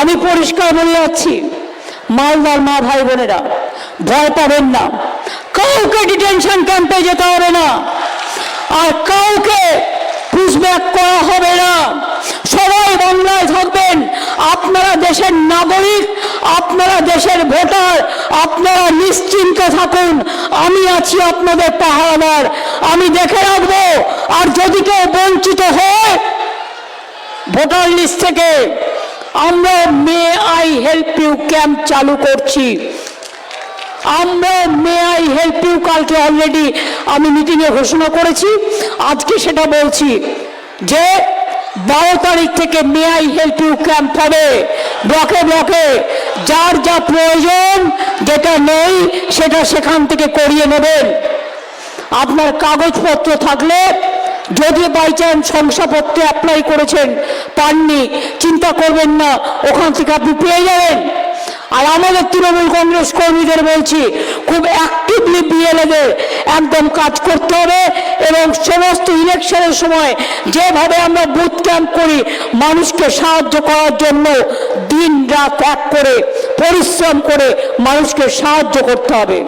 আমি পরিষ্কার বলে যাচ্ছি, মালদার মা ভাই বোনেরা, ভয় পাবেন না। কাউকে ডিটেনশন ক্যাম্পে যেতে হবে না। আর কাউকে পুষব্যাক করা হবে না। সবাই বাংলায় থাকবেন। আপনারা দেশের নাগরিক, আপনারা দেশের ভোটার, আপনারা নিশ্চিন্ত থাকুন। আমি আছি আপনাদের পাহারাদার। আমি দেখে রাখব। আর যদি কেউ বঞ্চিত হয়, ভোটার লিস্ট থেকে আমরা May I help you camp চালু করছি। আমরা মে আই হেল্প ইউ কালকে অলরেডি আমি মিটিংয়ে ঘোষণা করেছি। আজকে সেটা বলছি যে, বারো তারিখ থেকে May I help you camp হবে। ব্লকে ব্লকে যার যা প্রয়োজন, যেটা নেই, সেটা সেখান থেকে করিয়ে নেবেন। আপনার কাগজপত্র থাকলে যদি বাই চান্স শংসাপত্রে অ্যাপ্লাই করেছেন, পাননি, চিন্তা করবেন না, ওখান থেকে আপনি পেয়ে যাবেন। আর আমাদের তৃণমূল কংগ্রেস কর্মীদের বলছি, খুব অ্যাক্টিভলি বিএলএদের একদম কাজ করতে হবে এবং সমস্ত ইলেকশনের সময় যেভাবে আমরা বুথ ক্যাম্প করি, মানুষকে সাহায্য করার জন্য দিন রাত এক করে, পরিশ্রম করে মানুষকে সাহায্য করতে হবে।